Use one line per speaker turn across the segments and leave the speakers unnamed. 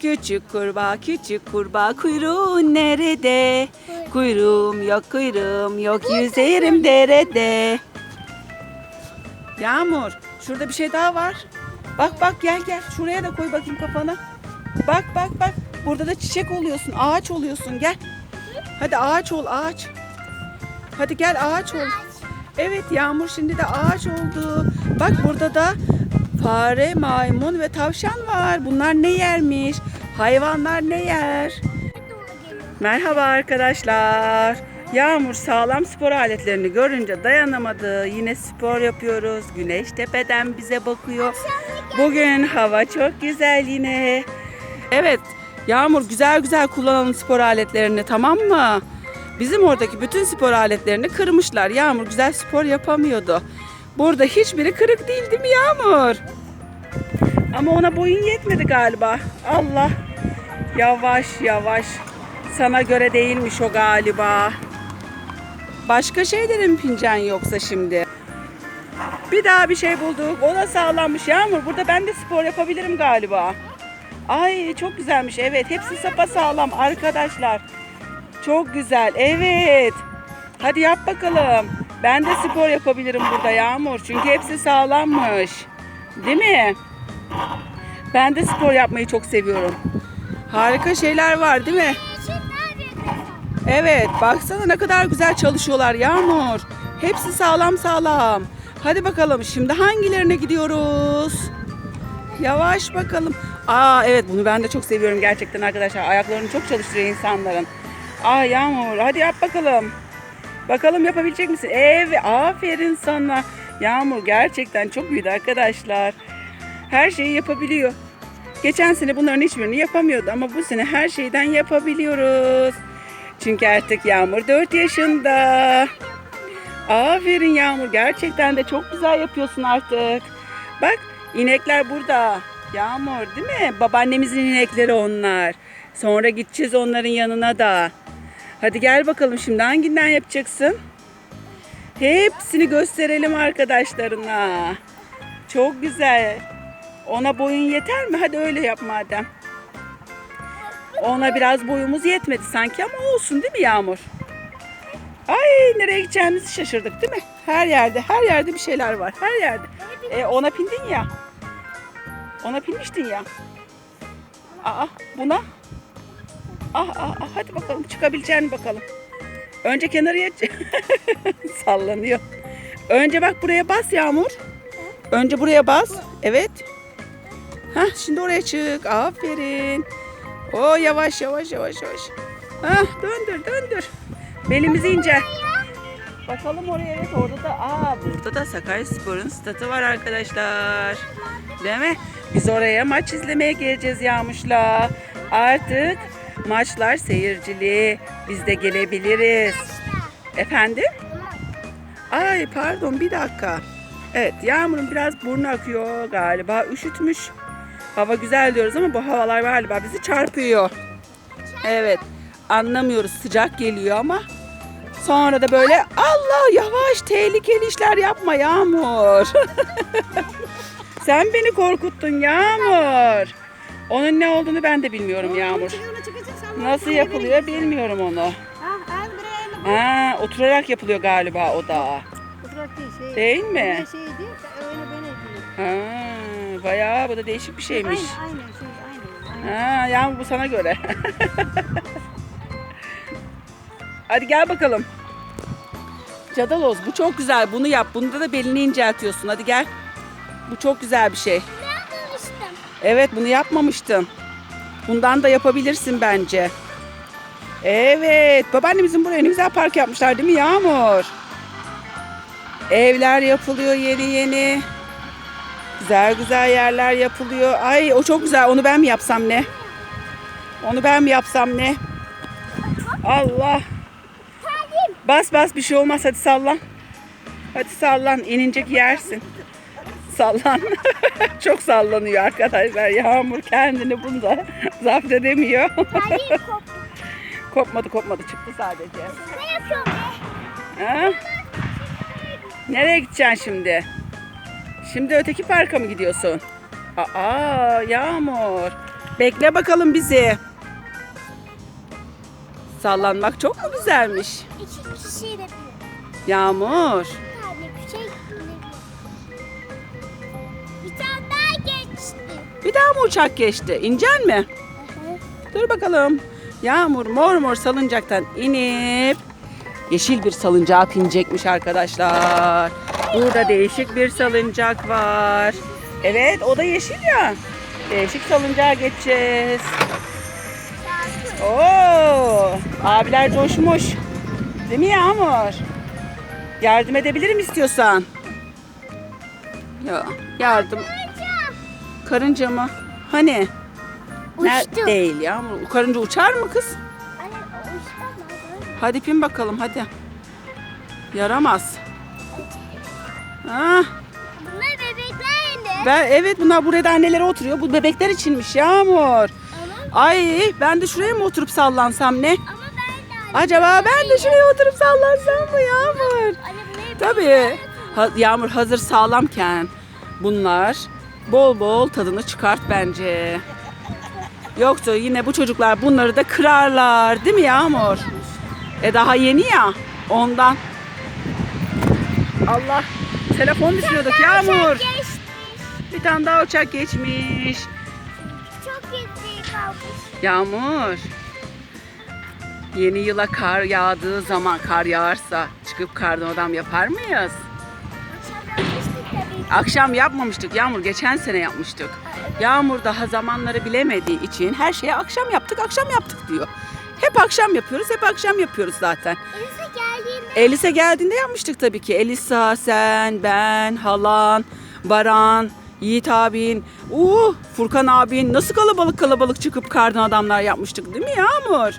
Küçük kurbağa, küçük kurbağa kuyruğun nerede? Kuyruğum yok, kuyruğum yok, yüzerim derede. Yağmur, şurada bir şey daha var. Bak bak gel gel, şuraya da koy bakayım kafanı. Bak bak bak, burada da çiçek oluyorsun, ağaç oluyorsun, gel. Hadi ağaç ol, ağaç. Hadi gel ağaç ol. Evet Yağmur şimdi de ağaç oldu. Bak burada da fare, maymun ve tavşan var. Bunlar ne yermiş? Hayvanlar ne yer? Merhaba arkadaşlar. Yağmur sağlam spor aletlerini görünce dayanamadı. Yine spor yapıyoruz. Güneş tepeden bize bakıyor. Bugün hava çok güzel yine. Evet, Yağmur güzel güzel kullanalım spor aletlerini tamam mı? Bizim oradaki bütün spor aletlerini kırmışlar. Yağmur güzel spor yapamıyordu. Burada hiçbiri kırık değil değil mi Yağmur? Ama ona boyun yetmedi galiba. Allah. Yavaş yavaş. Sana göre değilmiş o galiba. Başka şeylerin fincan yoksa şimdi. Bir daha bir şey bulduk. O da sağlammış Yağmur. Burada ben de spor yapabilirim galiba. Ay çok güzelmiş. Evet hepsi sapa sağlam arkadaşlar. Çok güzel. Evet. Hadi yap bakalım. Ben de spor yapabilirim burada Yağmur. Çünkü hepsi sağlammış. Değil mi? Ben de spor yapmayı çok seviyorum. Harika şeyler var değil mi? Evet, baksana ne kadar güzel çalışıyorlar Yağmur. Hepsi sağlam sağlam. Hadi bakalım şimdi hangilerine gidiyoruz? Yavaş bakalım. Aa evet bunu ben de çok seviyorum gerçekten arkadaşlar. Ayaklarını çok çalıştırıyor insanların. Aa Yağmur hadi yap bakalım. Bakalım yapabilecek misin? Evet aferin sana. Yağmur gerçekten çok büyüdü arkadaşlar. Her şeyi yapabiliyor. Geçen sene bunların hiçbirini yapamıyordu ama bu sene her şeyden yapabiliyoruz. Çünkü artık Yağmur 4 yaşında. Aferin Yağmur. Gerçekten de çok güzel yapıyorsun artık. Bak inekler burada. Yağmur değil mi? Babaannemizin inekleri onlar. Sonra gideceğiz onların yanına da. Hadi gel bakalım şimdi hanginden yapacaksın? Hepsini gösterelim arkadaşlarına. Çok güzel. Ona boyun yeter mi? Hadi öyle yap madem. Ona biraz boyumuz yetmedi sanki ama olsun değil mi Yağmur? Ay nereye gideceğimizi şaşırdık değil mi? Her yerde, her yerde bir şeyler var. Her yerde. E, ona pindin ya. Ona pinmiştin ya. Aa buna. Ah ah ah hadi bakalım çıkabilecek mi bakalım. Önce kenarıya sallanıyor. Önce bak buraya bas Yağmur. Önce buraya bas. Evet. Hah şimdi oraya çık. Aferin. O yavaş yavaş yavaş yavaş. Hah döndür döndür. Belimizi ince. Bakalım oraya evet orada da aa burada da Sakaryaspor'un statı var arkadaşlar. Değil mi? Biz oraya maç izlemeye geleceğiz Yağmur'la. Artık maçlar seyircili. Biz de gelebiliriz. Efendim? Ay pardon bir dakika. Evet Yağmur'un biraz burnu akıyor galiba. Üşütmüş. Hava güzel diyoruz ama bu havalar galiba bizi çarpıyor. Evet. Anlamıyoruz sıcak geliyor ama sonra da böyle Allah yavaş tehlikeli işler yapma Yağmur. Sen beni korkuttun Yağmur. Onun ne olduğunu ben de bilmiyorum Yağmur. Nasıl yapılıyor bilmiyorum onu. Ha, oturarak yapılıyor galiba o da.
şey.
Değil mi?
Şey değil, öyle böyle değil.
Ha, bayağı bu da değişik bir şeymiş.
Aynı, aynı şey, aynı. aynı.
Ha, Yağmur bu sana göre. Hadi gel bakalım. Cadaloz bu çok güzel. Bunu yap. Bunda da belini inceltiyorsun. Hadi gel. Bu çok güzel bir şey. Evet bunu yapmamıştın. Bundan da yapabilirsin bence. Evet. Babaannemizin buraya ne güzel park yapmışlar değil mi Yağmur? Evler yapılıyor yeni yeni. Güzel güzel yerler yapılıyor. Ay o çok güzel. Onu ben mi yapsam ne? Onu ben mi yapsam ne? Allah. Bas bas bir şey olmaz hadi sallan. Hadi sallan inince yersin. Sallan. Çok sallanıyor arkadaşlar. Yağmur kendini bunda zapt edemiyor. kopmadı kopmadı çıktı sadece.
Ne yapıyorum be?
Ha? Nereye gideceksin şimdi? Şimdi öteki parka mı gidiyorsun? Aa Yağmur. Bekle bakalım bizi. Sallanmak çok mu güzelmiş?
İki kişiyle bir.
Yağmur.
Bir daha
mı uçak geçti? İncen mi? Dur bakalım. Yağmur mor mor salıncaktan inip yeşil bir salıncağa binecekmiş arkadaşlar. Burada değişik bir salıncak var. Evet o da yeşil ya. Değişik salıncağa geçeceğiz. Oo, abiler coşmuş. Değil mi Yağmur? Yardım edebilirim istiyorsan. Yok yardım. Karınca mı? Hani?
Uçtu.
Değil Yağmur. Karınca uçar mı kız? Hadi pin bakalım hadi. Yaramaz. Ah,
Bunlar bebekler mi?
ben, evet bunlar burada anneleri oturuyor. Bu bebekler içinmiş Yağmur. Ay ben de şuraya mı oturup sallansam ne?
ama ben de
Acaba ben de şuraya oturup sallansam mı Yağmur? Tabii. Ha- Yağmur hazır sağlamken bunlar bol bol tadını çıkart bence. Yoksa yine bu çocuklar bunları da kırarlar değil mi Yağmur? E daha yeni ya ondan. Allah telefon düşürüyorduk Yağmur. Bir tane daha uçak geçmiş.
Çok iyi kalmış.
Yağmur. Yeni yıla kar yağdığı zaman kar yağarsa çıkıp kardan adam yapar mıyız?
Akşam
yapmamıştık Yağmur. Geçen sene yapmıştık. Yağmur daha zamanları bilemediği için her şeye akşam yaptık, akşam yaptık diyor. Hep akşam yapıyoruz, hep akşam yapıyoruz zaten.
Elisa geldiğinde
Elisa geldiğinde yapmıştık tabii ki. Elisa, sen, ben, halan, Baran, Yiğit abin, uh, Furkan abin nasıl kalabalık kalabalık çıkıp kardan adamlar yapmıştık değil mi Yağmur?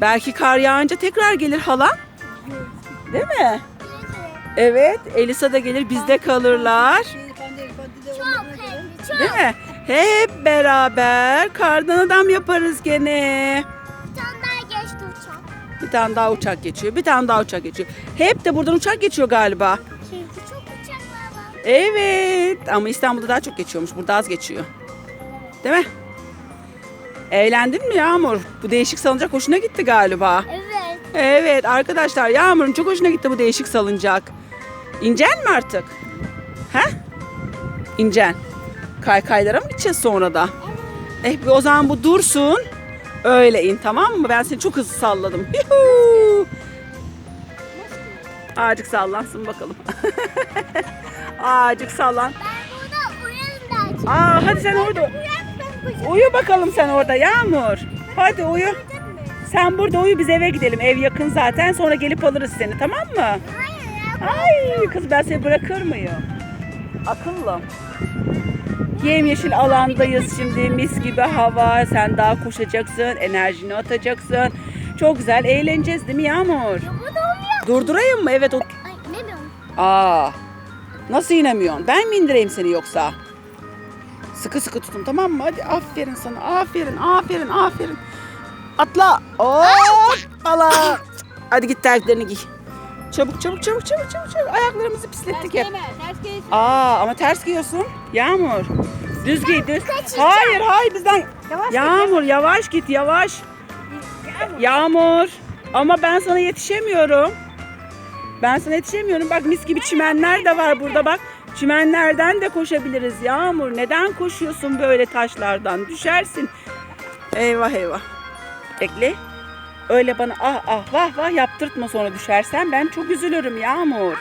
Belki kar yağınca tekrar gelir halan. Değil mi? Evet, Elisa da gelir bizde kalırlar.
çok hem çok.
Değil mi? Hep beraber kardan adam yaparız gene.
Bir tane daha geçti uçak.
Bir tane daha uçak geçiyor, bir tane daha uçak geçiyor. Hep de buradan uçak geçiyor galiba.
Çünkü çok uçaklar var.
Evet ama İstanbul'da daha çok geçiyormuş. Burada az geçiyor. Değil mi? Eğlendin mi Yağmur? Bu değişik salıncak hoşuna gitti galiba.
Evet.
Evet arkadaşlar Yağmur'un çok hoşuna gitti bu değişik salıncak. İncen mi artık? He? İncen. Kaykaylara mı gideceğiz sonra da? Eh bir o zaman bu dursun. Öyle in tamam mı? Ben seni çok hızlı salladım. Yuhuu. Azıcık sallansın bakalım. Azıcık sallan. Aa hadi sen orada. Uyu bakalım sen orada Yağmur. Hadi uyu. Sen burada uyu biz eve gidelim. Ev yakın zaten. Sonra gelip alırız seni tamam mı? Ay kız ben seni bırakır mıyım? Akıllım. Yemyeşil alandayız şimdi. Mis gibi hava. Sen daha koşacaksın. Enerjini atacaksın. Çok güzel eğleneceğiz değil mi Yağmur? Durdurayım mı? Evet o...
Ay.
Aa, nasıl inemiyorsun? Ben mi indireyim seni yoksa? Sıkı sıkı tutun tamam mı? Hadi aferin sana. Aferin, aferin, aferin. Atla. Hop. Allah. Hadi git terliklerini giy. Çabuk çabuk çabuk çabuk çabuk çabuk. Ayaklarımızı pislettik hep.
ters geç.
Aa ama ters giyiyorsun. Yağmur. Düz giy düz. Hayır hayır bizden.
Yavaş
Yağmur yavaş git yavaş. Yağmur. Ama ben sana yetişemiyorum. Ben sana yetişemiyorum. Bak mis gibi çimenler de var burada bak. Çimenlerden de koşabiliriz Yağmur. Neden koşuyorsun böyle taşlardan? Düşersin. Eyvah eyvah. Bekle. Öyle bana ah ah vah vah yaptırtma sonra düşersen ben çok üzülürüm Yağmur.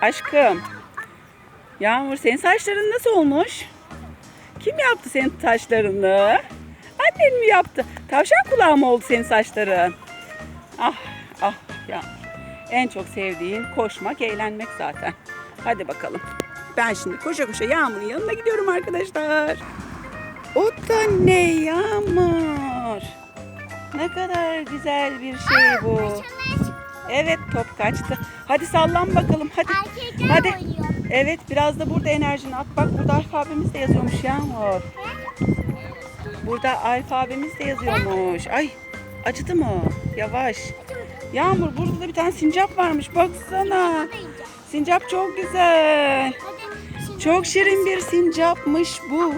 Aşkım. Yağmur senin saçların nasıl olmuş? Kim yaptı senin saçlarını? Annen mi yaptı? Tavşan kulağı mı oldu senin saçların? Ah ah ya. En çok sevdiğin koşmak, eğlenmek zaten. Hadi bakalım. Ben şimdi koşa koşa Yağmur'un yanına gidiyorum arkadaşlar. O da ne Yağmur? Ne kadar güzel bir şey bu.
Kaçanlar çıktı.
Evet top kaçtı. Hadi sallan bakalım hadi.
Erkekler
Hadi.
oynuyor.
Evet biraz da burada enerjini at. Bak burada alfabemiz de yazıyormuş Yağmur. Burada alfabemiz de yazıyormuş. Ay acıdı mı? Yavaş. Yağmur burada da bir tane sincap varmış. Baksana. Sincap çok güzel. Çok şirin bir sincapmış bu.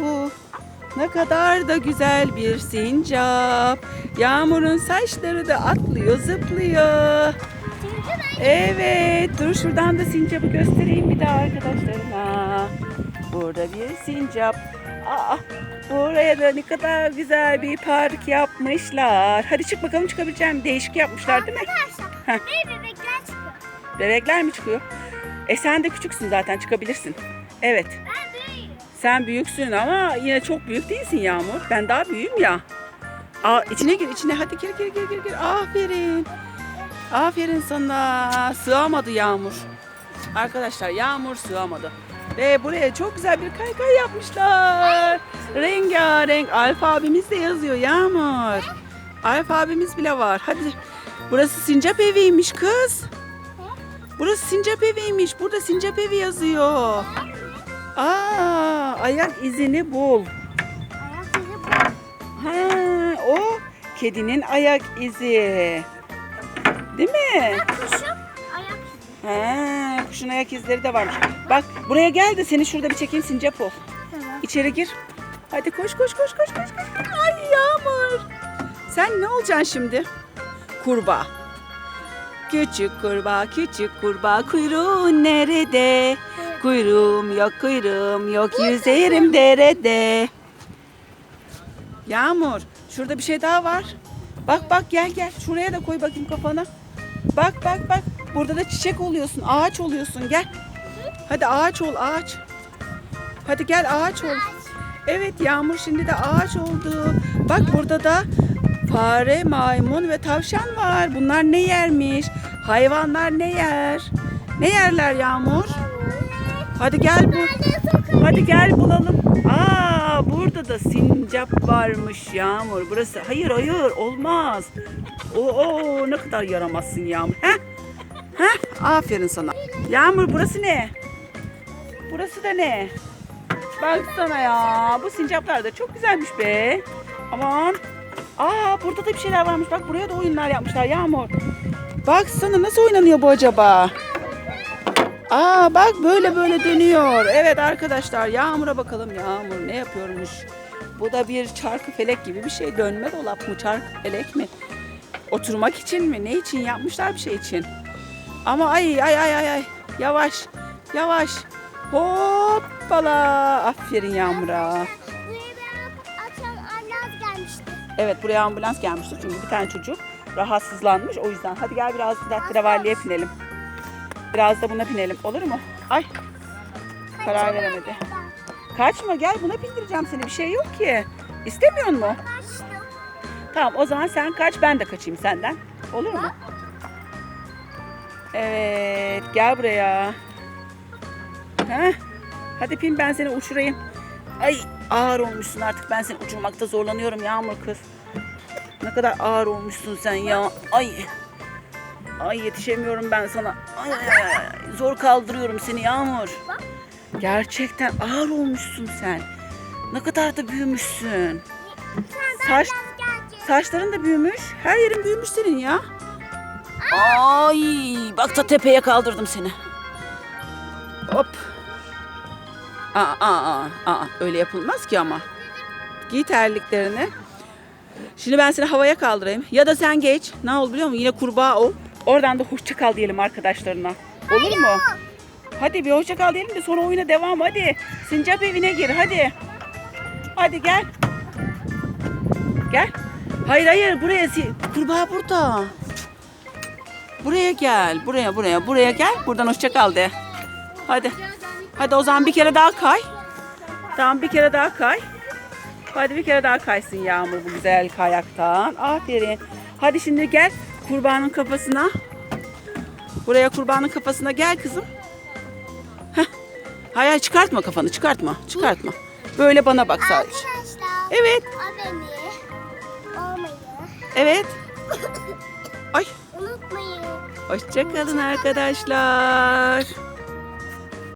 Ne kadar da güzel bir sincap. Yağmur'un saçları da atlıyor, zıplıyor. Evet, dur şuradan da sincapı göstereyim bir daha arkadaşlarıma. Burada bir sincap. Aa, buraya da ne kadar güzel bir park yapmışlar. Hadi çık bakalım çıkabileceğim. Değişik yapmışlar değil mi?
Arkadaşlar bir bebekler çıkıyor.
Bebekler mi çıkıyor? E sen de küçüksün zaten çıkabilirsin. Evet.
Ben.
Sen büyüksün ama yine çok büyük değilsin Yağmur. Ben daha büyüğüm ya. Aa, içine gir içine hadi gir gir gir gir gir. Aferin. Aferin sana. Sığamadı Yağmur. Arkadaşlar Yağmur sığamadı. Ve buraya çok güzel bir kaykay yapmışlar. Rengarenk alfabemiz de yazıyor Yağmur. Alfabemiz bile var. Hadi. Burası sincap eviymiş kız. Burası sincap eviymiş. Burada sincap evi yazıyor. Aa, ayak izini bul.
Ayak izi bu.
Ha, o kedinin ayak izi. Değil mi?
Kuşum ayak izi.
Ha, kuşun ayak izleri de varmış. Bak buraya gel de seni şurada bir çekeyim sincap ol.
Tamam.
İçeri gir. Hadi koş koş koş koş koş. koş. Ay Yağmur. Sen ne olacaksın şimdi? Kurbağa. Küçük kurbağa, küçük kurbağa kuyruğun nerede? Kuyruğum yok, kuyruğum yok, yüzerim derede. Yağmur, şurada bir şey daha var. Bak bak gel gel, şuraya da koy bakayım kafana. Bak bak bak, burada da çiçek oluyorsun, ağaç oluyorsun, gel. Hadi ağaç ol, ağaç. Hadi gel ağaç ol. Evet Yağmur şimdi de ağaç oldu. Bak burada da fare, maymun ve tavşan var. Bunlar ne yermiş? Hayvanlar ne yer? Ne yerler Yağmur? Hadi gel bu. Hadi gel bulalım. Aa burada da sincap varmış Yağmur. Burası. Hayır hayır olmaz. Oo ne kadar yaramazsın Yağmur. Heh. Heh aferin sana. Yağmur burası ne? Burası da ne? Baksana ya. Bu sincaplar da çok güzelmiş be. Aman. Aa burada da bir şeyler varmış. Bak buraya da oyunlar yapmışlar Yağmur. Baksana nasıl oynanıyor bu acaba? Aa bak böyle böyle dönüyor. Evet arkadaşlar Yağmur'a bakalım. Yağmur ne yapıyormuş? Bu da bir çarkı felek gibi bir şey. Dönme dolap mı çarkı felek mi? Oturmak için mi? Ne için yapmışlar bir şey için? Ama ay ay ay ay ay. Yavaş. Yavaş. Hoppala. Aferin Yağmur'a. Evet buraya ambulans gelmişti çünkü bir tane çocuk rahatsızlanmış o yüzden. Hadi gel biraz da travalliye binelim. Biraz da buna binelim olur mu? Ay karar veremedi. Kaçma gel buna bindireceğim seni bir şey yok ki. İstemiyor mu? Tamam o zaman sen kaç ben de kaçayım senden. Olur mu? Evet gel buraya. Heh. Hadi pin ben seni uçurayım. Ay ağır olmuşsun artık ben seni uçurmakta zorlanıyorum Yağmur kız. Ne kadar ağır olmuşsun sen ya. Ay. Ay yetişemiyorum ben sana. Ay. Zor kaldırıyorum seni Yağmur. Gerçekten ağır olmuşsun sen. Ne kadar da büyümüşsün. Saç, saçların da büyümüş. Her yerin büyümüş senin ya. Ay bak da tepeye kaldırdım seni. Hop. Aa, aa, aa, öyle yapılmaz ki ama. Giy terliklerini. Şimdi ben seni havaya kaldırayım. Ya da sen geç. Ne ol biliyor musun? Yine kurbağa ol. Oradan da hoşça kal diyelim arkadaşlarına. Olur mu? Hadi bir hoşça kal diyelim de sonra oyuna devam hadi. Sincap evine gir hadi. Hadi gel. Gel. Hayır hayır buraya kurbağa burada. Buraya gel. Buraya buraya buraya gel. Buradan hoşça kal de. Hadi. Hadi o zaman bir kere daha kay. Tamam bir kere daha kay. Hadi bir kere daha kaysın Yağmur bu güzel kayaktan. Aferin. Hadi şimdi gel kurbanın kafasına. Buraya kurbanın kafasına gel kızım. Heh. Hayır hayır, çıkartma kafanı çıkartma. Çıkartma. Böyle bana bak sadece.
Arkadaşlar
Evet.
abone olmayı
Evet. Ay.
unutmayın.
Hoşçakalın arkadaşlar.